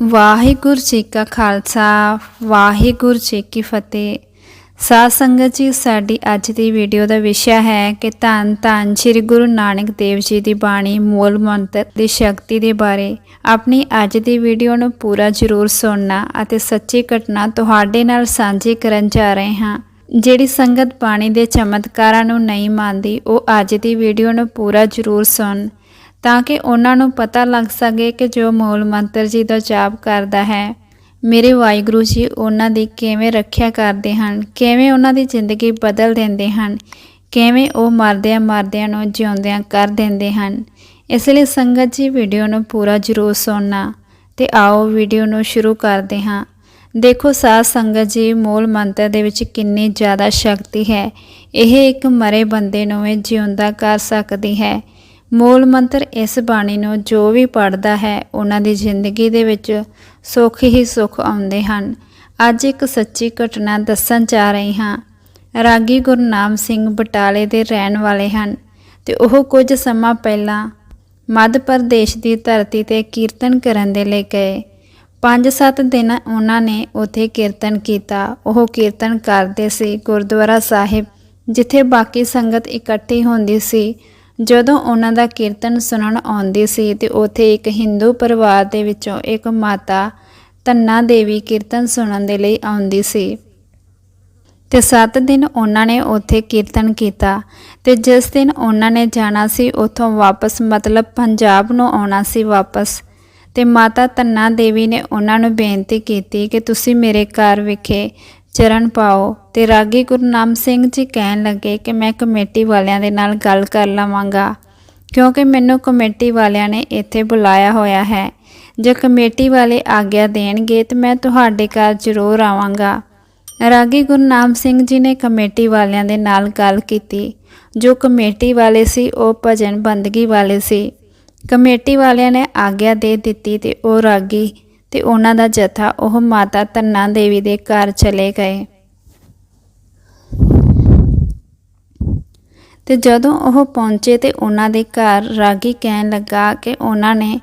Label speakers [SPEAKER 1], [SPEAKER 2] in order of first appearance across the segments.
[SPEAKER 1] ਵਾਹਿਗੁਰੂ ਜੀ ਕਾ ਖਾਲਸਾ, ਵਾਹਿਗੁਰੂ ਜੀ ਕੀ ਫਤਿਹ। ਸਾਧ ਸੰਗਤ ਜੀ, ਸਾਡੀ ਅੱਜ ਦੀ ਵੀਡੀਓ ਦਾ ਵਿਸ਼ਾ ਹੈ ਕਿ ਧੰਨ ਧੰਨ ਸ੍ਰੀ ਗੁਰੂ ਨਾਨਕ ਦੇਵ ਜੀ ਦੀ ਬਾਣੀ ਮੂਲ ਮੰਤਰ ਦੀ ਸ਼ਕਤੀ ਦੇ ਬਾਰੇ। ਆਪਣੀ ਅੱਜ ਦੀ ਵੀਡੀਓ ਨੂੰ ਪੂਰਾ ਜ਼ਰੂਰ ਸੁਣਨਾ ਅਤੇ ਸੱਚੀ ਘਟਨਾ ਤੁਹਾਡੇ ਨਾਲ ਸਾਂਝੀ ਕਰਨ ਜਾ ਰਹੇ ਹਾਂ। ਜਿਹੜੀ ਸੰਗਤ ਬਾਣੀ ਦੇ ਚਮਤਕਾਰਾਂ ਨੂੰ ਨਹੀਂ ਮੰਨਦੀ, ਉਹ ਅੱਜ ਦੀ ਵੀਡੀਓ ਨੂੰ ਪੂਰਾ ਜ਼ਰੂਰ ਸੁਣ। ਤਾਂ ਕਿ ਉਹਨਾਂ ਨੂੰ ਪਤਾ ਲੱਗ ਸਕੇ ਕਿ ਜੋ ਮੂਲ ਮੰਤਰ ਜੀ ਦਾ ਜਾਪ ਕਰਦਾ ਹੈ, ਮੇਰੇ ਵਾਹਿਗੁਰੂ ਜੀ, ਉਹਨਾਂ ਦੀ ਕਿਵੇਂ ਰੱਖਿਆ ਕਰਦੇ ਹਨ? ਕਿਵੇਂ ਉਹਨਾਂ ਦੀ ਜ਼ਿੰਦਗੀ ਬਦਲ ਦਿੰਦੇ ਹਨ? ਕਿਵੇਂ ਉਹ ਮਰਦਿਆਂ ਮਰਦਿਆਂ ਨੂੰ ਜਿਉਂਦਿਆਂ ਕਰ ਦਿੰਦੇ ਹਨ? ਇਸ ਲਈ ਸੰਗਤ ਜੀ, ਵੀਡੀਓ ਨੂੰ ਪੂਰਾ ਜ਼ਰੂਰ ਸੁਣਨਾ ਤੇ ਆਓ ਵੀਡੀਓ ਨੂੰ ਸ਼ੁਰੂ ਕਰਦੇ ਹਾਂ। ਦੇਖੋ ਸਾਧ ਸੰਗਤ ਜੀ, ਮੂਲ ਮੰਤਰ ਦੇ ਵਿੱਚ ਕਿੰਨੀ ਜ਼ਿਆਦਾ ਸ਼ਕਤੀ ਹੈ। ਇਹ ਇੱਕ ਮਰੇ ਬੰਦੇ ਨੂੰ ਵੀ ਜਿਉਂਦਾ ਕਰ ਸਕਦੀ ਹੈ। ਮੂਲ ਮੰਤਰ ਇਸ ਬਾਣੀ ਨੂੰ ਜੋ ਵੀ ਪੜਦਾ ਹੈ, ਉਹਨਾਂ ਦੀ ਜ਼ਿੰਦਗੀ ਦੇ ਵਿੱਚ ਸੁੱਖ ਹੀ ਸੁੱਖ ਆਉਂਦੇ ਹਨ। ਅੱਜ ਇੱਕ ਸੱਚੀ ਘਟਨਾ ਦੱਸਣ ਜਾ ਰਹੀ ਹਾਂ। ਰਾਗੀ ਗੁਰਨਾਮ ਸਿੰਘ ਬਟਾਲੇ ਦੇ ਰਹਿਣ ਵਾਲੇ ਹਨ ਤੇ ਉਹ ਕੁਝ ਸਮਾਂ ਪਹਿਲਾਂ ਮੱਧ ਪ੍ਰਦੇਸ਼ ਦੀ ਧਰਤੀ ਤੇ ਕੀਰਤਨ ਕਰਨ ਦੇ ਲਈ ਗਏ। 5-7 ਦਿਨ ਉਹਨਾਂ ਨੇ ਉੱਥੇ ਕੀਰਤਨ ਕੀਤਾ। ਉਹ ਕੀਰਤਨ ਕਰਦੇ ਸੀ ਗੁਰਦੁਆਰਾ ਸਾਹਿਬ, ਜਿੱਥੇ ਬਾਕੀ ਸੰਗਤ ਇਕੱਠੀ ਹੁੰਦੀ ਸੀ। ਜਦੋਂ ਉਹਨਾਂ ਦਾ ਕੀਰਤਨ ਸੁਣਨ ਆਉਂਦੀ ਸੀ ਤੇ ਉੱਥੇ ਇੱਕ ਹਿੰਦੂ ਪਰਿਵਾਰ ਦੇ ਵਿੱਚੋਂ ਇੱਕ ਮਾਤਾ ਤੰਨਾ ਦੇਵੀ ਕੀਰਤਨ ਸੁਣਨ ਦੇ ਲਈ ਆਉਂਦੀ ਸੀ। ਤੇ 7 ਦਿਨ ਉਹਨਾਂ ਨੇ ਉੱਥੇ ਕੀਰਤਨ ਕੀਤਾ ਤੇ ਜਿਸ ਦਿਨ ਉਹਨਾਂ ਨੇ ਜਾਣਾ ਸੀ, ਉੱਥੋਂ ਵਾਪਸ ਮਤਲਬ ਪੰਜਾਬ ਨੂੰ ਆਉਣਾ ਸੀ ਵਾਪਸ। ਤੇ ਮਾਤਾ ਤੰਨਾ ਦੇਵੀ ਨੇ ਉਹਨਾਂ ਨੂੰ ਬੇਨਤੀ ਕੀਤੀ ਕਿ ਤੁਸੀਂ ਮੇਰੇ ਘਰ ਵਿਖੇ ਚਰਨ ਪਾਓ। ਤੇ ਰਾਗੀ ਗੁਰਨਾਮ ਸਿੰਘ ਜੀ ਕਹਿਣ ਲੱਗੇ ਕਿ ਮੈਂ ਕਮੇਟੀ ਵਾਲਿਆਂ ਦੇ ਨਾਲ ਗੱਲ ਕਰ ਲਵਾਂਗਾ, ਕਿਉਂਕਿ ਮੈਨੂੰ ਕਮੇਟੀ ਵਾਲਿਆਂ ਨੇ ਇੱਥੇ ਬੁਲਾਇਆ ਹੋਇਆ ਹੈ। ਜੇ ਕਮੇਟੀ ਵਾਲੇ ਆਗਿਆ ਦੇਣਗੇ ਤਾਂ ਮੈਂ ਤੁਹਾਡੇ ਘਰ ਜ਼ਰੂਰ ਆਵਾਂਗਾ। ਰਾਗੀ ਗੁਰਨਾਮ ਸਿੰਘ ਜੀ ਨੇ ਕਮੇਟੀ ਵਾਲਿਆਂ ਦੇ ਨਾਲ ਗੱਲ ਕੀਤੀ। ਜੋ ਕਮੇਟੀ ਵਾਲੇ ਸੀ, ਉਹ ਭਜਨ ਬੰਦਗੀ ਵਾਲੇ ਸੀ। ਕਮੇਟੀ ਵਾਲਿਆਂ ਨੇ ਆਗਿਆ ਦੇ ਦਿੱਤੀ ਤੇ ਉਹ ਰਾਗੀ ਤੇ ਉਹਨਾਂ ਦਾ ਜਥਾ ਉਹ ਮਾਤਾ ਤੰਨਾ ਦੇਵੀ ਦੇ ਘਰ ਚਲੇ ਗਏ। ਤੇ ਜਦੋਂ ਉਹ ਪਹੁੰਚੇ ਤੇ ਉਹਨਾਂ ਦੇ ਘਰ ਰਾਗੀ ਕਹਿਣ ਲੱਗਾ ਕਿ ਉਹਨਾਂ ਨੇ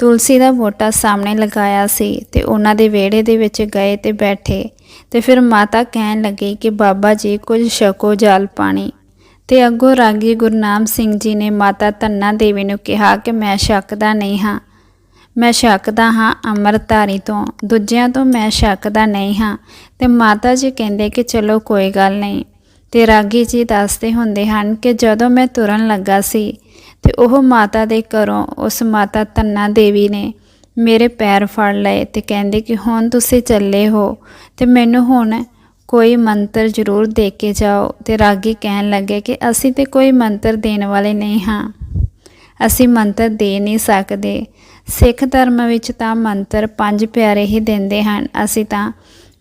[SPEAKER 1] ਤੁਲਸੀ ਦਾ ਬੂਟਾ ਸਾਹਮਣੇ ਲਗਾਇਆ ਸੀ ਤੇ ਉਹਨਾਂ ਦੇ ਵਿਹੜੇ ਦੇ ਵਿੱਚ ਗਏ ਤੇ ਬੈਠੇ ਤੇ ਫਿਰ ਮਾਤਾ ਕਹਿਣ ਲੱਗੀ ਕਿ ਬਾਬਾ ਜੀ ਕੁਝ ਛਕੋ ਜਲ ਪਾਣੀ। ਤੇ ਅੱਗੋਂ ਰਾਗੀ ਗੁਰਨਾਮ ਸਿੰਘ ਜੀ ਨੇ ਮਾਤਾ ਤੰਨਾ ਦੇਵੀ ਨੂੰ ਕਿਹਾ ਕਿ ਮੈਂ ਛਕਦਾ ਨਹੀਂ ਹਾਂ। ਮੈਂ ਛਕਦਾ ਹਾਂ ਅੰਮ੍ਰਿਤਧਾਰੀ ਤੋਂ। ਦੂਜਿਆਂ ਤੋਂ ਮੈਂ ਛਕਦਾ ਨਹੀਂ ਹਾਂ। ਤੇ ਮਾਤਾ ਜੀ ਕਹਿੰਦੇ ਕਿ ਚਲੋ ਕੋਈ ਗੱਲ ਨਹੀਂ। ਤੇ ਰਾਗੀ ਜੀ ਦੱਸਦੇ ਹੁੰਦੇ ਹਨ ਕਿ ਜਦੋਂ ਮੈਂ ਤੁਰਨ ਲੱਗਾ ਸੀ ਤੇ ਉਹ ਮਾਤਾ ਦੇ ਘਰੋਂ ਉਸ ਮਾਤਾ ਤੰਨਾ ਦੇਵੀ ਨੇ ਮੇਰੇ ਪੈਰ ਫੜ ਲਏ ਤੇ ਕਹਿੰਦੇ ਕਿ ਹੁਣ ਤੁਸੀਂ ਚੱਲੇ ਹੋ ਤੇ ਮੈਨੂੰ ਹੁਣ ਕੋਈ ਮੰਤਰ ਜ਼ਰੂਰ ਦੇ ਕੇ ਜਾਓ। ਤੇ ਰਾਗੀ ਕਹਿਣ ਲੱਗੇ ਕਿ ਅਸੀਂ ਤੇ ਕੋਈ ਮੰਤਰ ਦੇਣ ਵਾਲੇ ਨਹੀਂ ਹਾਂ। ਅਸੀਂ ਮੰਤਰ ਦੇ ਨਹੀਂ ਸਕਦੇ। ਸਿੱਖ ਧਰਮ ਵਿੱਚ ਤਾਂ ਮੰਤਰ ਪੰਜ ਪਿਆਰੇ ਹੀ ਦਿੰਦੇ ਹਨ। ਅਸੀਂ ਤਾਂ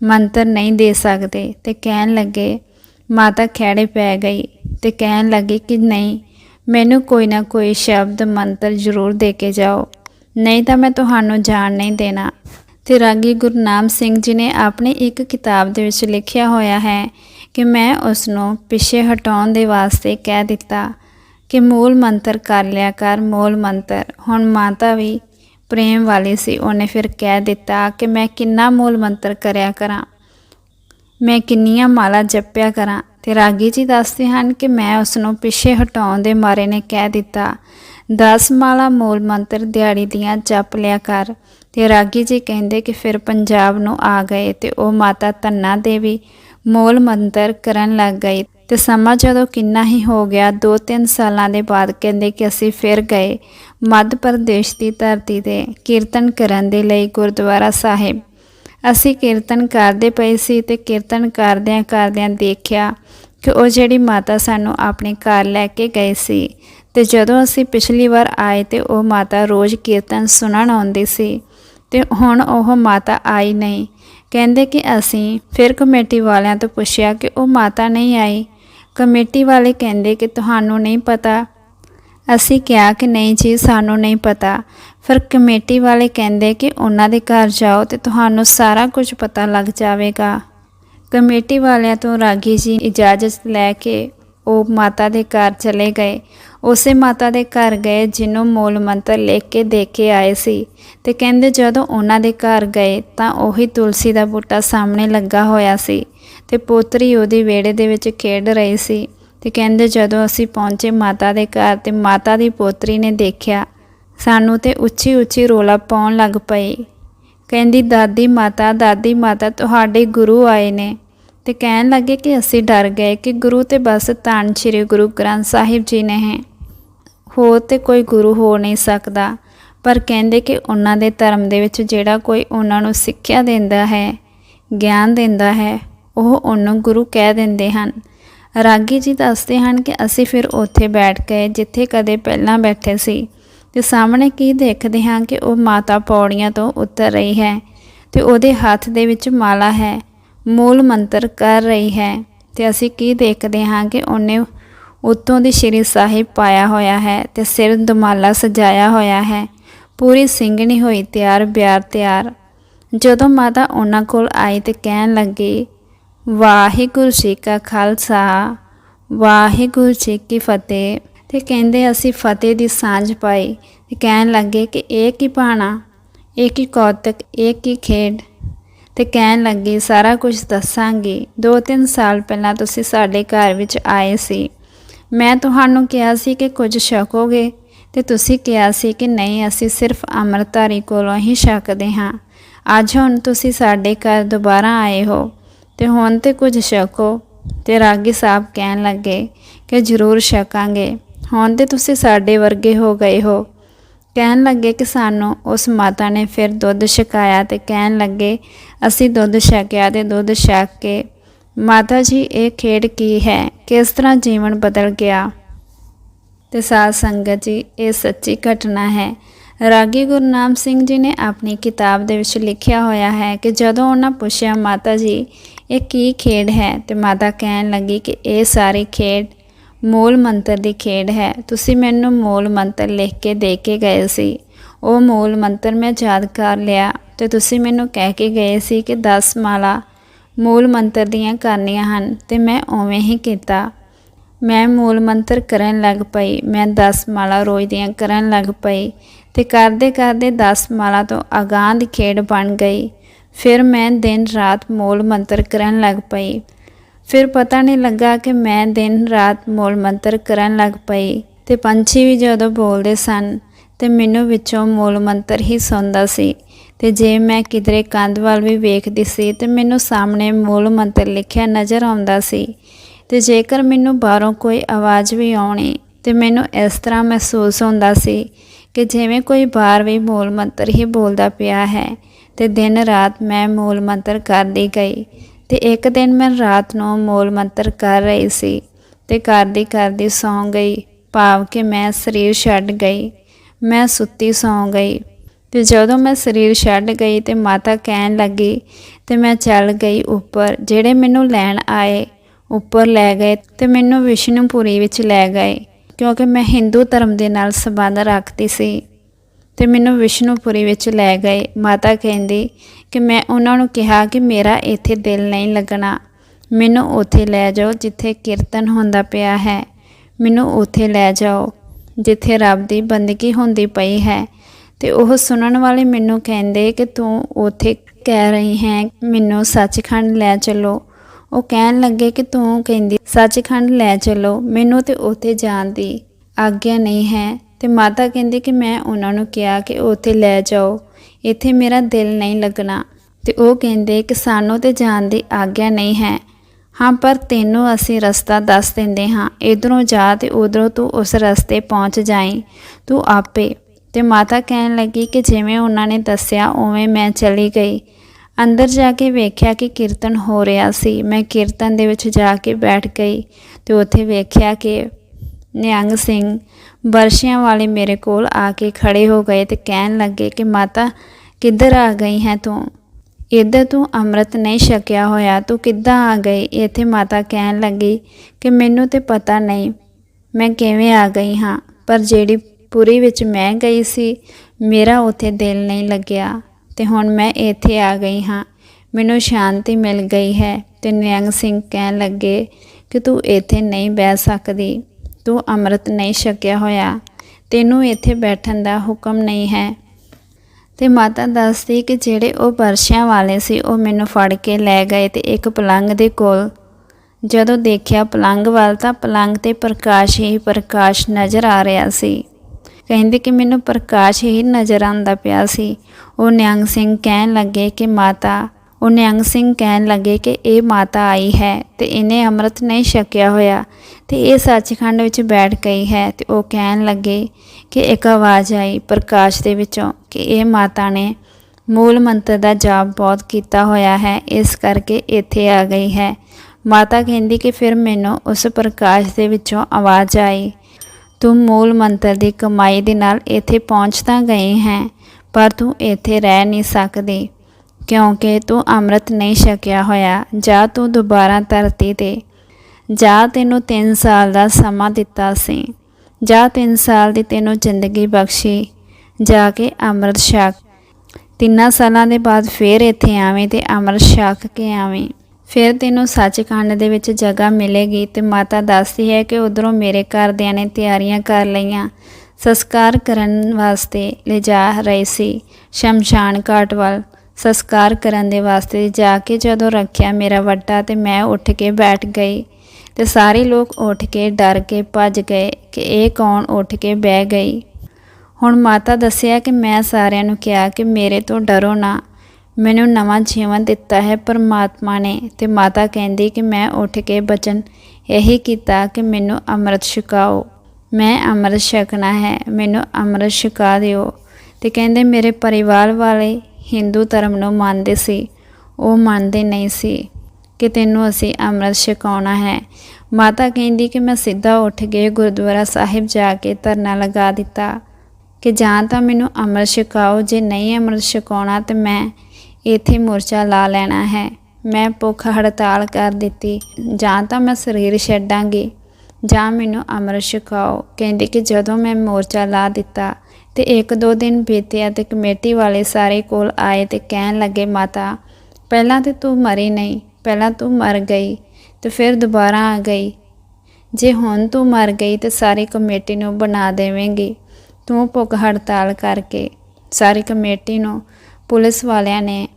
[SPEAKER 1] ਮੰਤਰ ਨਹੀਂ ਦੇ ਸਕਦੇ। ਤੇ ਕਹਿਣ ਲੱਗੇ, ਮਾਤਾ ਖੇੜੇ ਪੈ ਗਈ। ਤੇ ਕਹਿਣ ਲੱਗੀ ਕਿ ਨਹੀਂ, ਮੈਨੂੰ ਕੋਈ ਨਾ ਕੋਈ ਸ਼ਬਦ ਮੰਤਰ ਜ਼ਰੂਰ ਦੇ ਕੇ ਜਾਓ। ਨਹੀਂ ਤਾਂ ਮੈਂ ਤੁਹਾਨੂੰ ਜਾਣ ਨਹੀਂ ਦੇਣਾ। ਤੇ ਰਾਗੀ ਗੁਰਨਾਮ ਸਿੰਘ ਜੀ ਨੇ ਆਪਣੀ ਇੱਕ ਕਿਤਾਬ ਦੇ ਵਿੱਚ ਲਿਖਿਆ ਹੋਇਆ ਹੈ ਕਿ ਮੈਂ ਉਸ ਨੂੰ ਪਿੱਛੇ ਹਟਾਉਣ ਦੇ ਵਾਸਤੇ ਕਹਿ ਦਿੱਤਾ ਕਿ ਮੂਲ ਮੰਤਰ ਕਰ ਲਿਆ ਕਰ, ਮੂਲ ਮੰਤਰ। ਹੁਣ ਮਾਤਾ ਵੀ ਪ੍ਰੇਮ ਵਾਲੀ ਸੀ। ਉਹਨੇ ਫਿਰ ਕਹਿ ਦਿੱਤਾ ਕਿ ਮੈਂ ਕਿੰਨਾ ਮੂਲ ਮੰਤਰ ਕਰਿਆ ਕਰਾਂ। ਮੈਂ ਕਿੰਨੀਆਂ ਮਾਲਾ ਜਪਿਆ ਕਰਾਂ। ਤੇ ਰਾਗੀ ਜੀ ਦੱਸਦੇ ਹਨ ਕਿ ਮੈਂ ਉਸ ਨੂੰ ਪਿੱਛੇ ਹਟਾਉਣ ਦੇ ਮਾਰੇ ਨੇ ਕਹਿ ਦਿੱਤਾ 10 ਮਾਲਾ ਮੂਲ ਮੰਤਰ ਦਿਹਾੜੀ ਦੀਆਂ ਜਪ ਲਿਆ ਕਰ। ਤੇ ਰਾਗੀ ਜੀ ਕਹਿੰਦੇ ਕਿ ਫਿਰ ਪੰਜਾਬ ਨੂੰ ਆ ਗਏ ਤੇ ਉਹ ਮਾਤਾ ਤੰਨਾ ਦੇਵੀ ਮੋਲ ਮੰਤਰ ਕਰਨ ਲੱਗ ਗਈ ਤੇ ਸਮਾਂ ਜਦੋਂ ਕਿੰਨਾ ਹੀ ਹੋ ਗਿਆ 2-3 ਸਾਲਾਂ ਦੇ ਬਾਅਦ ਕਹਿੰਦੇ ਕਿ ਅਸੀਂ ਫਿਰ ਗਏ ਮੱਧ ਪ੍ਰਦੇਸ਼ ਦੀ ਧਰਤੀ ਤੇ ਕੀਰਤਨ ਕਰਨ ਦੇ ਲਈ ਗੁਰਦੁਆਰਾ ਸਾਹਿਬ। ਅਸੀਂ ਕੀਰਤਨ ਕਰਦੇ ਪਏ ਸੀ ਤੇ ਕੀਰਤਨ ਕਰਦਿਆਂ ਕਰਦਿਆਂ ਦੇਖਿਆ ਕਿ ਉਹ ਜਿਹੜੀ ਮਾਤਾ ਸਾਨੂੰ ਆਪਣੇ ਘਰ ਲੈ ਕੇ ਗਏ ਸੀ ਤੇ ਜਦੋਂ ਅਸੀਂ ਪਿਛਲੀ ਵਾਰ ਆਏ ਤੇ ਉਹ ਮਾਤਾ ਰੋਜ਼ ਕੀਰਤਨ ਸੁਣਨ ਆਉਂਦੀ ਸੀ ਤੇ ਹੁਣ ਉਹ ਮਾਤਾ ਆਈ ਨਹੀਂ। ਕਹਿੰਦੇ ਕਿ ਅਸੀਂ ਫਿਰ ਕਮੇਟੀ ਵਾਲਿਆਂ ਤੋਂ ਪੁੱਛਿਆ ਕਿ ਉਹ ਮਾਤਾ ਨਹੀਂ ਆਈ। ਕਮੇਟੀ ਵਾਲੇ ਕਹਿੰਦੇ ਕਿ ਤੁਹਾਨੂੰ ਨਹੀਂ ਪਤਾ। ਅਸੀਂ ਕਿਹਾ ਕਿ ਨਹੀਂ ਜੀ, ਸਾਨੂੰ ਨਹੀਂ ਪਤਾ। ਫਿਰ ਕਮੇਟੀ ਵਾਲੇ ਕਹਿੰਦੇ ਕਿ ਉਹਨਾਂ ਦੇ ਘਰ ਜਾਓ ਤੇ ਤੁਹਾਨੂੰ ਸਾਰਾ ਕੁਝ ਪਤਾ ਲੱਗ ਜਾਵੇਗਾ। ਕਮੇਟੀ ਵਾਲਿਆਂ ਤੋਂ ਰਾਗੀ ਜੀ ਇਜਾਜ਼ਤ ਲੈ ਕੇ ਉਹ ਮਾਤਾ ਦੇ ਘਰ ਚਲੇ ਗਏ। ਉਸੇ ਮਾਤਾ ਦੇ ਘਰ ਗਏ ਜਿਹਨੂੰ ਮੂਲ ਮੰਤਰ ਲਿਖ ਕੇ ਦੇ ਕੇ ਆਏ ਸੀ ਤੇ ਕਹਿੰਦੇ ਜਦੋਂ ਉਹਨਾਂ ਦੇ ਘਰ ਗਏ ਤਾਂ ਉਹੀ ਤੁਲਸੀ ਦਾ ਬੂਟਾ ਸਾਹਮਣੇ ਲੱਗਾ ਹੋਇਆ ਸੀ ਤੇ ਪੋਤਰੀ ਉਹਦੇ ਵਿਹੜੇ ਦੇ ਵਿੱਚ ਖੇਡ ਰਹੀ ਸੀ ਤੇ ਕਹਿੰਦੇ ਜਦੋਂ ਅਸੀਂ ਪਹੁੰਚੇ ਮਾਤਾ ਦੇ ਘਰ ਤੇ ਮਾਤਾ ਦੀ ਪੋਤਰੀ ਨੇ ਦੇਖਿਆ ਸਾਨੂੰ ਤੇ ਉੱਚੀ ਉੱਚੀ ਰੋਲਾ ਪਾਉਣ ਲੱਗ ਪਈ। ਕਹਿੰਦੀ, ਦਾਦੀ ਮਾਤਾ ਦਾਦੀ ਮਾਤਾ, ਤੁਹਾਡੇ ਗੁਰੂ ਆਏ ਨੇ। ਤੇ ਕਹਿਣ ਲੱਗੇ ਕਿ ਅਸੀਂ ਡਰ ਗਏ ਕਿ ਗੁਰੂ ਤੇ ਬਸ ਧੰਨ ਸ਼੍ਰੀ ਗੁਰੂ ਗ੍ਰੰਥ ਸਾਹਿਬ ਜੀ ਨੇ ਹੈ। ਹੋਰ ਤੇ ਕੋਈ ਗੁਰੂ ਹੋ ਨਹੀਂ ਸਕਦਾ। ਪਰ ਕਹਿੰਦੇ ਕਿ ਉਹਨਾਂ ਦੇ ਧਰਮ ਦੇ ਵਿੱਚ ਜਿਹੜਾ ਕੋਈ ਉਹਨਾਂ ਨੂੰ ਸਿੱਖਿਆ ਦਿੰਦਾ ਹੈ, ਗਿਆਨ ਦਿੰਦਾ ਹੈ, ਉਹ ਉਹਨੂੰ ਗੁਰੂ ਕਹਿ ਦਿੰਦੇ ਹਨ। ਰਾਗੀ ਜੀ ਦੱਸਦੇ ਹਨ ਕਿ ਅਸੀਂ ਫਿਰ ਉੱਥੇ ਬੈਠ ਗਏ ਜਿੱਥੇ ਕਦੇ ਪਹਿਲਾਂ ਬੈਠੇ ਸੀ ਤੇ ਸਾਹਮਣੇ ਕੀ ਦੇਖਦੇ ਹਾਂ ਕਿ ਉਹ ਮਾਤਾ ਪੌੜੀਆਂ ਤੋਂ ਉਤਰ ਰਹੀ ਹੈ ਤੇ ਉਹਦੇ ਹੱਥ ਦੇ ਵਿੱਚ ਮਾਲਾ ਹੈ। ਮੂਲ ਮੰਤਰ ਕਰ ਰਹੀ ਹੈ। ਤੇ ਅਸੀਂ ਕੀ ਦੇਖਦੇ ਹਾਂ ਕਿ ਉਹਨੇ ਉੱਤੋਂ ਦੀ ਸ਼੍ਰੀ ਸਾਹਿਬ ਪਾਇਆ ਹੋਇਆ ਹੈ ਤੇ ਸਿਰ ਦੁਮਾਲਾ ਸਜਾਇਆ ਹੋਇਆ ਹੈ। ਪੂਰੀ ਸਿੰਘਣੀ ਹੋਈ, ਤਿਆਰ, ਬਿਆਰ, ਤਿਆਰ। ਜਦੋਂ ਮਾਤਾ ਉਹਨਾਂ ਕੋਲ ਆਈ ਤੇ ਕਹਿਣ ਲੱਗੀ, ਵਾਹਿਗੁਰੂ ਜੀ ਕਾ ਖਾਲਸਾ, ਵਾਹਿਗੁਰੂ ਜੀ ਕੀ ਫਤਿਹ। ਤੇ ਕਹਿੰਦੇ, ਅਸੀਂ ਫਤਿਹ ਦੀ ਸਾਂਝ ਪਾਈ। ਤੇ ਕਹਿਣ ਲੱਗੇ ਕਿ ਇਹ ਕੀ ਪਾਣਾ ਇਹ ਕੀ ਕੌਤਕ, ਇਹ ਕੀ ਖੇਡ? ਤੇ ਕਹਿਣ ਲੱਗੇ, ਸਾਰਾ ਕੁਝ ਦੱਸਾਂਗੀ। 2-3 ਸਾਲ ਪਹਿਲਾਂ ਤੁਸੀਂ ਸਾਡੇ ਘਰ ਵਿੱਚ ਆਏ ਸੀ। ਮੈਂ ਤੁਹਾਨੂੰ ਕਿਹਾ ਸੀ ਕਿ ਕੁਝ ਛਕੋਗੇ ਤੇ ਤੁਸੀਂ ਕਿਹਾ ਸੀ ਕਿ ਨਹੀਂ, ਅਸੀਂ ਸਿਰਫ ਅੰਮ੍ਰਿਤਧਾਰੀ ਕੋਲੋਂ ਹੀ ਛਕਦੇ ਹਾਂ। ਅੱਜ ਹੁਣ ਤੁਸੀਂ ਸਾਡੇ ਘਰ ਦੁਬਾਰਾ ਆਏ ਹੋ ਤੇ ਹੁਣ ਤੇ ਕੁਝ ਛਕੋ। ਤੇ ਰਾਗੀ ਸਾਹਿਬ ਕਹਿਣ ਲੱਗੇ ਕਿ ਜ਼ਰੂਰ ਛਕਾਂਗੇ। ਹੁਣ ਤੇ ਤੁਸੀਂ ਸਾਡੇ ਵਰਗੇ ਹੋ ਗਏ ਹੋ। ਕਹਿਣ ਲੱਗੇ ਕਿ ਸਾਨੂੰ ਉਸ ਮਾਤਾ ਨੇ ਫਿਰ ਦੁੱਧ ਛਕਾਇਆ ਤੇ ਕਹਿਣ ਲੱਗੇ, ਅਸੀਂ ਦੁੱਧ ਛਕਿਆ ਤੇ ਦੁੱਧ ਛਕ ਕੇ, ਮਾਤਾ ਜੀ, ਇਹ ਖੇਡ ਕੀ ਹੈ? ਕਿਸ ਤਰ੍ਹਾਂ ਜੀਵਨ ਬਦਲ ਗਿਆ? ਤੇ ਸਾਧ ਸੰਗਤ ਜੀ, ਇਹ ਸੱਚੀ ਘਟਨਾ ਹੈ। ਰਾਗੀ ਗੁਰਨਾਮ ਸਿੰਘ ਜੀ ਨੇ ਆਪਣੀ ਕਿਤਾਬ ਦੇ ਵਿੱਚ ਲਿਖਿਆ ਹੋਇਆ ਹੈ ਕਿ ਜਦੋਂ ਉਹਨਾਂ ਪੁੱਛਿਆ, ਮਾਤਾ ਜੀ, ਇਹ ਕੀ ਖੇਡ ਹੈ? ਤੇ ਮਾਤਾ ਕਹਿਣ ਲੱਗੀ ਕਿ ਇਹ ਸਾਰੀ ਖੇਡ ਮੂਲ ਮੰਤਰ ਦੀ ਖੇਡ ਹੈ। ਤੁਸੀਂ ਮੈਨੂੰ ਮੂਲ ਮੰਤਰ ਲਿਖ ਕੇ ਦੇ ਕੇ ਗਏ ਸੀ। ਉਹ ਮੂਲ ਮੰਤਰ ਮੈਂ ਯਾਦ ਕਰ ਲਿਆ ਤੇ ਤੁਸੀਂ ਮੈਨੂੰ ਕਹਿ ਕੇ ਗਏ ਸੀ ਕਿ 10 ਮਾਲਾ ਮੂਲ ਮੰਤਰ ਦੀਆਂ ਕਰਨੀਆਂ ਹਨ ਤੇ ਮੈਂ ਉਵੇਂ ਹੀ ਕੀਤਾ। ਮੈਂ ਮੂਲ ਮੰਤਰ ਕਰਨ ਲੱਗ ਪਈ। ਮੈਂ 10 ਮਾਲਾ ਰੋਜ਼ ਦੀਆਂ ਕਰਨ ਲੱਗ ਪਈ ਤੇ ਕਰਦੇ ਕਰਦੇ 10 ਮਾਲਾ ਤੋਂ ਅਗਾਂਹ ਦੀ ਖੇਡ ਬਣ ਗਈ। ਫਿਰ ਮੈਂ ਦਿਨ ਰਾਤ ਮੂਲ ਮੰਤਰ ਕਰਨ ਲੱਗ ਪਈ। ਫਿਰ ਪਤਾ ਨਹੀਂ ਲੱਗਾ ਕਿ ਮੈਂ ਦਿਨ ਰਾਤ ਮੂਲ ਮੰਤਰ ਕਰਨ ਲੱਗ ਪਈ ਤੇ ਪੰਛੀ ਵੀ ਜਦੋਂ ਬੋਲਦੇ ਸਨ ਤੇ ਮੈਨੂੰ ਵਿੱਚੋਂ ਮੂਲ ਮੰਤਰ ਹੀ ਸੁਣਦਾ ਸੀ। ਤੇ ਜੇ ਮੈਂ ਕਿਧਰੇ ਕੰਧ ਵੱਲ ਵੀ ਵੇਖਦੀ ਸੀ ਤੇ ਮੈਨੂੰ ਸਾਹਮਣੇ ਮੂਲ ਮੰਤਰ ਲਿਖਿਆ ਨਜ਼ਰ ਆਉਂਦਾ ਸੀ। ਤੇ ਜੇਕਰ ਮੈਨੂੰ ਬਾਹਰੋਂ ਕੋਈ ਆਵਾਜ਼ ਵੀ ਆਉਣੀ ਤੇ ਮੈਨੂੰ ਇਸ ਤਰ੍ਹਾਂ ਮਹਿਸੂਸ ਹੁੰਦਾ ਸੀ ਕਿ ਜਿਵੇਂ ਕੋਈ ਬਾਹਰ ਵੀ ਮੂਲ ਮੰਤਰ ਹੀ ਬੋਲਦਾ ਪਿਆ ਹੈ ਤੇ ਦਿਨ ਰਾਤ ਮੈਂ ਮੂਲ ਮੰਤਰ ਕਰਦੀ ਗਈ ਤੇ ਇੱਕ ਦਿਨ ਮੈਂ ਰਾਤ ਨੂੰ ਮੂਲ ਮੰਤਰ ਕਰ ਰਹੀ ਸੀ ਤੇ ਕਰਦੀ ਕਰਦੀ ਸੌਂ ਗਈ, ਭਾਵ ਕਿ ਮੈਂ ਸਰੀਰ ਛੱਡ ਗਈ। ਮੈਂ ਸੁੱਤੀ ਸੌਂ ਗਈ ਤੇ ਜਦੋਂ ਮੈਂ ਸਰੀਰ ਛੱਡ ਗਈ ਤੇ ਮਾਤਾ ਕਹਿਣ ਲੱਗੀ ਤੇ ਮੈਂ ਚੱਲ ਗਈ ਉੱਪਰ, ਜਿਹੜੇ ਮੈਨੂੰ ਲੈਣ ਆਏ, ਉੱਪਰ ਲੈ ਗਏ ਤੇ ਮੈਨੂੰ ਵਿਸ਼ਨੂਪੁਰੀ ਵਿੱਚ ਲੈ ਗਏ, ਕਿਉਂਕਿ ਮੈਂ ਹਿੰਦੂ ਧਰਮ ਦੇ ਨਾਲ ਸੰਬੰਧ ਰੱਖਦੀ ਸੀ। ਤੇ ਮੈਨੂੰ ਵਿਸ਼ਨੂਪੁਰੀ ਵਿੱਚ ਲੈ ਗਏ। ਮਾਤਾ ਕਹਿੰਦੀ ਕਿ ਮੈਂ ਉਹਨਾਂ ਨੂੰ ਕਿਹਾ ਕਿ ਮੇਰਾ ਇੱਥੇ ਦਿਲ ਨਹੀਂ ਲੱਗਣਾ। ਮੈਨੂੰ ਉੱਥੇ ਲੈ ਜਾਓ ਜਿੱਥੇ ਕੀਰਤਨ ਹੁੰਦਾ ਪਿਆ ਹੈ। ਮੈਨੂੰ ਉੱਥੇ ਲੈ ਜਾਓ, ਜਿੱਥੇ ਰੱਬ ਦੀ ਬੰਦਗੀ ਹੁੰਦੀ ਪਈ ਹੈ। ਤੇ ਉਹ ਸੁਣਨ ਵਾਲੇ ਮੈਨੂੰ ਕਹਿੰਦੇ ਕਿ ਤੂੰ ਉੱਥੇ ਕਹਿ ਰਹੀ ਹੈ, ਮੈਨੂੰ ਸੱਚਖੰਡ ਲੈ ਚੱਲੋ। ਉਹ ਕਹਿਣ ਲੱਗੇ ਕਿ ਤੂੰ ਕਹਿੰਦੀ, ਸੱਚਖੰਡ ਲੈ ਚੱਲੋ, ਮੈਨੂੰ ਤੇ ਉੱਥੇ ਜਾਣ ਦੀ ਆਗਿਆ ਨਹੀਂ ਹੈ। ਤੇ ਮਾਤਾ ਕਹਿੰਦੀ ਕਿ ਮੈਂ ਉਹਨਾਂ ਨੂੰ ਕਿਹਾ ਕਿ ਉੱਥੇ ਲੈ ਜਾਓ। ਇੱਥੇ ਮੇਰਾ ਦਿਲ ਨਹੀਂ ਲੱਗਣਾ। ਤੇ ਉਹ ਕਹਿੰਦੇ ਕਿ ਸਾਨੂੰ ਤੇ ਜਾਣ ਦੀ ਆਗਿਆ ਨਹੀਂ ਹੈ। ਹਾਂ, ਪਰ ਤੈਨੂੰ ਅਸੀਂ ਰਸਤਾ ਦੱਸ ਦਿੰਦੇ ਹਾਂ। ਇਧਰੋਂ ਜਾ ਤੇ ਉਧਰੋਂ ਤੂੰ ਉਸ ਰਸਤੇ ਪਹੁੰਚ ਜਾਈਂ। ਤੂੰ ਆਪੇ। ਤੇ ਮਾਤਾ ਕਹਿਣ ਲੱਗੀ ਕਿ ਜਿਵੇਂ ਉਹਨਾਂ ਨੇ ਦੱਸਿਆ, ਉਵੇਂ ਮੈਂ ਚਲੀ ਗਈ। ਅੰਦਰ ਜਾ ਕੇ ਵੇਖਿਆ ਕਿ ਕੀਰਤਨ ਹੋ ਰਿਹਾ ਸੀ। ਮੈਂ ਕੀਰਤਨ ਦੇ ਵਿੱਚ ਜਾ ਕੇ ਬੈਠ ਗਈ ਤੇ ਉੱਥੇ ਵੇਖਿਆ ਕਿ ਨਿਹੰਗ ਸਿੰਘ ਬਰਸ਼ਿਆਂ ਵਾਲੇ ਮੇਰੇ ਕੋਲ ਆ ਕੇ ਖੜੇ ਹੋ ਗਏ ਤੇ ਕਹਿਣ ਲੱਗੇ ਕਿ, ਮਾਤਾ, ਕਿੱਧਰ ਆ ਗਈ ਹੈ ਤੂੰ? ਇੱਧਰ ਤੂੰ ਅੰਮ੍ਰਿਤ ਨਹੀਂ ਛਕਿਆ ਹੋਇਆ, ਤੂੰ ਕਿੱਦਾਂ ਆ ਗਈ? ਇੱਥੇ ਮਾਤਾ ਕਹਿਣ ਲੱਗੀ ਕਿ, ਮੈਨੂੰ ਤੇ ਪਤਾ ਨਹੀਂ, ਮੈਂ ਕਿਵੇਂ ਆ ਗਈ ਹਾਂ, ਪਰ ਜਿਹੜੀ ਪੁਰੀ ਵਿੱਚ ਮੈਂ ਗਈ ਸੀ, ਮੇਰਾ ਉੱਥੇ ਦਿਲ ਨਹੀਂ ਲੱਗਿਆ ਤੇ ਹੁਣ ਮੈਂ ਇੱਥੇ ਆ ਗਈ ਹਾਂ। ਮੈਨੂੰ ਸ਼ਾਂਤੀ ਮਿਲ ਗਈ ਹੈ। ਤੇ ਨਿਹੰਗ ਸਿੰਘ ਕਹਿਣ ਲੱਗੇ ਕਿ, ਤੂੰ ਇੱਥੇ ਨਹੀਂ ਬਹਿ ਸਕਦੀ। ਤੂੰ ਅੰਮ੍ਰਿਤ ਨਹੀਂ ਛਕਿਆ ਹੋਇਆ। ਤੈਨੂੰ ਇੱਥੇ ਬੈਠਣ ਦਾ ਹੁਕਮ ਨਹੀਂ ਹੈ। ਤੇ ਮਾਤਾ ਦੱਸਦੀ ਕਿ ਜਿਹੜੇ ਉਹ ਪਰਸ਼ਿਆਂ ਵਾਲੇ ਸੀ, ਉਹ ਮੈਨੂੰ ਫੜ ਕੇ ਲੈ ਗਏ ਤੇ ਇੱਕ ਪਲੰਗ ਦੇ ਕੋਲ। ਜਦੋਂ ਦੇਖਿਆ ਪਲੰਗ ਵੱਲ ਤਾਂ ਪਲੰਗ ਤੇ ਪ੍ਰਕਾਸ਼ ਹੀ ਪ੍ਰਕਾਸ਼ ਨਜ਼ਰ ਆ ਰਿਹਾ ਸੀ। ਕਹਿੰਦੇ ਕਿ ਮੈਨੂੰ ਪ੍ਰਕਾਸ਼ ਹੀ ਨਜ਼ਰ ਆਉਂਦਾ ਪਿਆ ਸੀ। ਉਹ ਨਿਹੰਗ ਸਿੰਘ ਕਹਿਣ ਲੱਗੇ ਕਿ ਮਾਤਾ ਉਹ ਨਿਹੰਗ ਸਿੰਘ ਕਹਿਣ ਲੱਗੇ ਕਿ ਇਹ ਮਾਤਾ ਆਈ ਹੈ ਤੇ ਇਹਨੇ ਅੰਮ੍ਰਿਤ ਨਹੀਂ ਛਕਿਆ ਹੋਇਆ। ਤੇ ਇਹ ਸੱਚਖੰਡ ਵਿੱਚ ਬੈਠ ਗਈ ਹੈ ਤੇ ਉਹ ਕਹਿਣ ਲੱਗੇ ਕਿ ਇੱਕ ਆਵਾਜ਼ ਆਈ ਪ੍ਰਕਾਸ਼ ਦੇ ਵਿੱਚੋਂ ਕਿ ਇਹ ਮਾਤਾ ਨੇ ਮੂਲ ਮੰਤਰ ਦਾ ਜਾਪ ਬਹੁਤ ਕੀਤਾ ਹੋਇਆ ਹੈ, ਇਸ ਕਰਕੇ ਇੱਥੇ ਆ ਗਈ ਹੈ। ਮਾਤਾ ਕਹਿੰਦੀ ਕਿ ਫਿਰ ਮੈਨੂੰ ਉਸ ਪ੍ਰਕਾਸ਼ ਦੇ ਵਿੱਚੋਂ ਆਵਾਜ਼ ਆਈ। ਤੂੰ ਮੂਲ ਮੰਤਰ ਦੀ ਕਮਾਈ ਦੇ ਨਾਲ ਇੱਥੇ ਪਹੁੰਚ ਤਾਂ ਗਈ ਹੈ, ਪਰ ਤੂੰ ਇੱਥੇ ਰਹਿ ਨਹੀਂ ਸਕਦੀ। ਕਿਉਂਕਿ ਤੂੰ ਅੰਮ੍ਰਿਤ ਨਹੀਂ ਛਕਿਆ ਹੋਇਆ, ਜਾਂ ਤੂੰ ਦੁਬਾਰਾ ਧਰਤੀ ਤੇ। ਜਾਂ ਤੈਨੂੰ 3 ਸਾਲ ਦਾ ਸਮਾਂ ਦਿੱਤਾ ਸੀ। ਜਾਂ 3 ਸਾਲ ਦੀ ਤੈਨੂੰ ਜ਼ਿੰਦਗੀ ਬਖਸ਼ੀ। ਜਾ ਕੇ ਅੰਮ੍ਰਿਤ ਛਕ। ਤਿੰਨਾਂ ਸਾਲਾਂ ਦੇ ਬਾਅਦ ਫੇਰ ਇੱਥੇ ਆਵੇਂ ਤੇ ਅੰਮ੍ਰਿਤ ਛਕ ਕੇ ਆਵੇਂ। ਫਿਰ ਤੈਨੂੰ ਸੱਚਖੰਡ ਦੇ ਵਿੱਚ ਜਗ੍ਹਾ ਮਿਲੇਗੀ ਤੇ ਮਾਤਾ ਦੱਸਦੀ ਹੈ ਕਿ ਉਧਰੋਂ ਮੇਰੇ ਘਰਦਿਆਂ ਨੇ ਤਿਆਰੀਆਂ ਕਰ ਲਈਆਂ। ਸੰਸਕਾਰ ਕਰਨ ਵਾਸਤੇ ਲਿਜਾ ਰਹੇ ਸੀ ਸ਼ਮਸ਼ਾਨ ਘਾਟ ਵੱਲ। ਸੰਸਕਾਰ ਕਰਨ ਦੇ ਵਾਸਤੇ ਜਾ ਕੇ ਜਦੋਂ ਰੱਖਿਆ ਮੇਰਾ ਵੱਡਾ ਤੇ ਮੈਂ ਉੱਠ ਕੇ ਬੈਠ ਗਈ ਤੇ ਸਾਰੇ ਲੋਕ ਉੱਠ ਕੇ ਡਰ ਕੇ ਭੱਜ ਗਏ ਕਿ ਇਹ ਕੌਣ ਉੱਠ ਕੇ ਬਹਿ ਗਈ। ਹੁਣ ਮਾਤਾ ਦੱਸਿਆ ਕਿ ਮੈਂ ਸਾਰਿਆਂ ਨੂੰ ਕਿਹਾ ਕਿ ਮੇਰੇ ਤੋਂ ਡਰੋ ਨਾ। ਮੈਨੂੰ ਨਵਾਂ ਜੀਵਨ ਦਿੱਤਾ ਹੈ ਪਰਮਾਤਮਾ ਨੇ ਤੇ ਮਾਤਾ ਕਹਿੰਦੀ ਕਿ ਮੈਂ ਉੱਠ ਕੇ ਬਚਨ ਇਹੀ ਕੀਤਾ ਕਿ ਮੈਨੂੰ ਅੰਮ੍ਰਿਤ ਛਕਾਓ। ਮੈਂ ਅੰਮ੍ਰਿਤ ਛਕਣਾ ਹੈ, ਮੈਨੂੰ ਅੰਮ੍ਰਿਤ ਛਕਾ ਦਿਓ। ਤੇ ਕਹਿੰਦੇ ਮੇਰੇ ਪਰਿਵਾਰ ਵਾਲੇ ਹਿੰਦੂ ਧਰਮ ਨੂੰ ਮੰਨਦੇ ਸੀ। ਉਹ ਮੰਨਦੇ ਨਹੀਂ ਸੀ ਕਿ ਤੈਨੂੰ ਅਸੀਂ ਅੰਮ੍ਰਿਤ ਛਕਾਉਣਾ ਹੈ। ਮਾਤਾ ਕਹਿੰਦੀ ਕਿ ਮੈਂ ਸਿੱਧਾ ਉੱਠ ਕੇ ਗੁਰਦੁਆਰਾ ਸਾਹਿਬ ਜਾ ਕੇ ਧਰਨਾ ਲਗਾ ਦਿੱਤਾ ਕਿ ਜਾਂ ਤਾਂ ਮੈਨੂੰ ਅੰਮ੍ਰਿਤ ਛਕਾਓ, ਜੇ ਨਹੀਂ ਅੰਮ੍ਰਿਤ ਛਕਾਉਣਾ ਤੇ ਮੈਂ ਇੱਥੇ ਮੋਰਚਾ ਲਾ ਲੈਣਾ ਹੈ। ਮੈਂ ਭੁੱਖ ਹੜਤਾਲ ਕਰ ਦਿੱਤੀ, ਜਾਂ ਤਾਂ ਮੈਂ ਸਰੀਰ ਛੱਡਾਂਗੀ, ਜਾਂ ਮੈਨੂੰ ਅੰਮ੍ਰਿਤ ਛਕਾਓ। ਕਹਿੰਦੇ ਕਿ ਜਦੋਂ ਮੈਂ ਮੋਰਚਾ ਲਾ ਦਿੱਤਾ ਤੇ ਇੱਕ ਦੋ ਦਿਨ ਬੀਤਿਆ ਅਤੇ ਕਮੇਟੀ ਵਾਲੇ ਸਾਰੇ ਕੋਲ ਆਏ ਤੇ ਕਹਿਣ ਲੱਗੇ, ਮਾਤਾ, ਪਹਿਲਾਂ ਤੇ ਤੂੰ ਮਰੀ ਨਹੀਂ, ਪਹਿਲਾਂ ਤੂੰ ਮਰ ਗਈ ਤੇ ਫਿਰ ਦੁਬਾਰਾ ਆ ਗਈ। ਜੇ ਹੁਣ ਤੂੰ ਮਰ ਗਈ ਤੇ ਸਾਰੀ ਕਮੇਟੀ ਨੂੰ ਬਣਾ ਦੇਵੇਂਗੀ। ਤੂੰ ਭੁੱਖ ਹੜਤਾਲ ਕਰਕੇ ਸਾਰੀ ਕਮੇਟੀ ਨੂੰ ਪੁਲਿਸ ਵਾਲਿਆਂ ਨੇ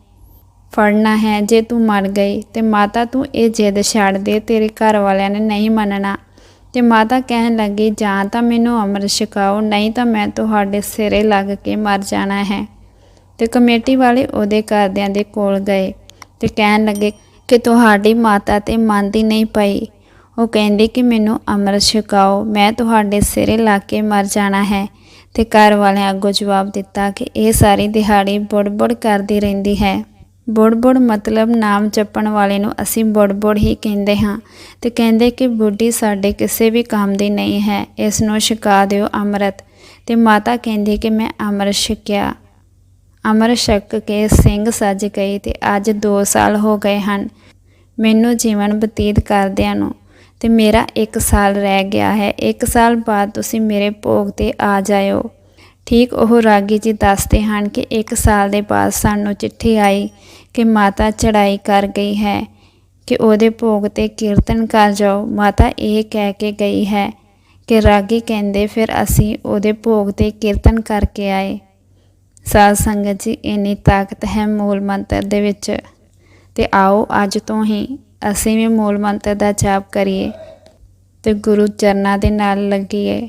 [SPEAKER 1] ਫੜਨਾ ਹੈ, ਜੇ ਤੂੰ ਮਰ ਗਈ ਤੇ ਮਾਤਾ ਤੂੰ ਇਹ ਜਿੱਦ ਛੱਡ ਦੇ, ਤੇਰੇ ਘਰ ਵਾਲਿਆਂ ਨੇ ਨਹੀਂ ਮੰਨਣਾ। ਤੇ ਮਾਤਾ ਕਹਿਣ ਲੱਗੀ, ਜਾਂ ਤਾਂ ਮੈਨੂੰ ਅੰਮ੍ਰਿਤ ਛਕਾਓ, ਨਹੀਂ ਤਾਂ ਮੈਂ ਤੁਹਾਡੇ ਸਿਰੇ ਲੱਗ ਕੇ ਮਰ ਜਾਣਾ ਹੈ। ਤੇ ਕਮੇਟੀ ਵਾਲੇ ਉਹਦੇ ਘਰਦਿਆਂ ਦੇ ਕੋਲ ਗਏ ਤੇ ਕਹਿਣ ਲੱਗੇ ਕਿ ਤੁਹਾਡੀ ਮਾਤਾ ਤੇ ਮੰਨਦੀ ਨਹੀਂ ਪਈ। ਉਹ ਕਹਿੰਦੀ ਕਿ ਮੈਨੂੰ ਅੰਮ੍ਰਿਤ ਛਕਾਓ, ਮੈਂ ਤੁਹਾਡੇ ਸਿਰੇ ਲੱਗ ਕੇ ਮਰ ਜਾਣਾ ਹੈ। ਤੇ ਘਰ ਵਾਲਿਆਂ ਅੱਗੋਂ ਜਵਾਬ ਦਿੱਤਾ ਕਿ ਇਹ ਸਾਰੀ ਦਿਹਾੜੀ ਬੁੜਬੁੜ ਕਰਦੀ ਰਹਿੰਦੀ ਹੈ। ਬੁੜਬੁੜ ਮਤਲਬ ਨਾਮ ਜਪਣ ਵਾਲੇ ਨੂੰ ਅਸੀਂ ਬੁੜਬੁੜ ਹੀ ਕਹਿੰਦੇ ਹਾਂ ਤੇ ਕਹਿੰਦੇ ਕਿ ਬੁੱਢੀ ਸਾਡੇ ਕਿਸੇ ਵੀ ਕੰਮ ਦੀ ਨਹੀਂ ਹੈ, ਇਸ ਨੂੰ ਛਕਾ ਦਿਓ ਅੰਮ੍ਰਿਤ। ਤੇ ਮਾਤਾ ਕਹਿੰਦੀ ਕਿ ਮੈਂ ਅੰਮ੍ਰਿਤ ਛਕਿਆ। ਅੰਮ੍ਰਿਤ ਛਕ ਕੇ ਸਿੰਘ ਸੱਜ ਗਈ ਤੇ ਅੱਜ 2 ਸਾਲ ਹੋ ਗਏ ਹਨ। ਮੈਨੂੰ ਜੀਵਨ ਬਤੀਤ ਕਰਦਿਆਂ ਨੂੰ ਤੇ ਮੇਰਾ 1 ਸਾਲ ਰਹਿ ਗਿਆ ਹੈ। 1 ਸਾਲ ਬਾਅਦ ਤੁਸੀਂ ਮੇਰੇ ਭੋਗ ਤੇ ਆ ਜਾਇਓ। ਠੀਕ ਉਹ ਰਾਗੀ ਜੀ ਦੱਸਦੇ ਹਨ ਕਿ 1 ਸਾਲ ਦੇ ਬਾਅਦ ਸਾਨੂੰ ਚਿੱਠੀ ਆਈ ਕਿ ਮਾਤਾ ਚੜਾਈ ਕਰ ਗਈ ਹੈ, ਕਿ ਉਹਦੇ ਭੋਗ ਤੇ ਕੀਰਤਨ ਕਰ ਜਾਓ। ਮਾਤਾ ਇਹ ਕਹਿ ਕੇ ਗਈ ਹੈ ਕਿ ਰਾਗੀ ਕਹਿੰਦੇ, ਫਿਰ ਅਸੀਂ ਉਹਦੇ ਭੋਗ ਤੇ ਕੀਰਤਨ ਕਰਕੇ ਆਏ। ਸਾਧ ਸੰਗਤ ਜੀ, ਇੰਨੀ ਤਾਕਤ ਹੈ ਮੂਲ ਮੰਤਰ ਦੇ ਵਿੱਚ ਤੇ ਆਓ ਅੱਜ ਤੋਂ ਹੀ ਅਸੀਂ ਵੀ ਮੂਲ ਮੰਤਰ ਦਾ ਜਾਪ ਕਰੀਏ ਤੇ ਗੁਰੂ ਚਰਨਾਂ ਦੇ ਨਾਲ ਲੱਗੀਏ।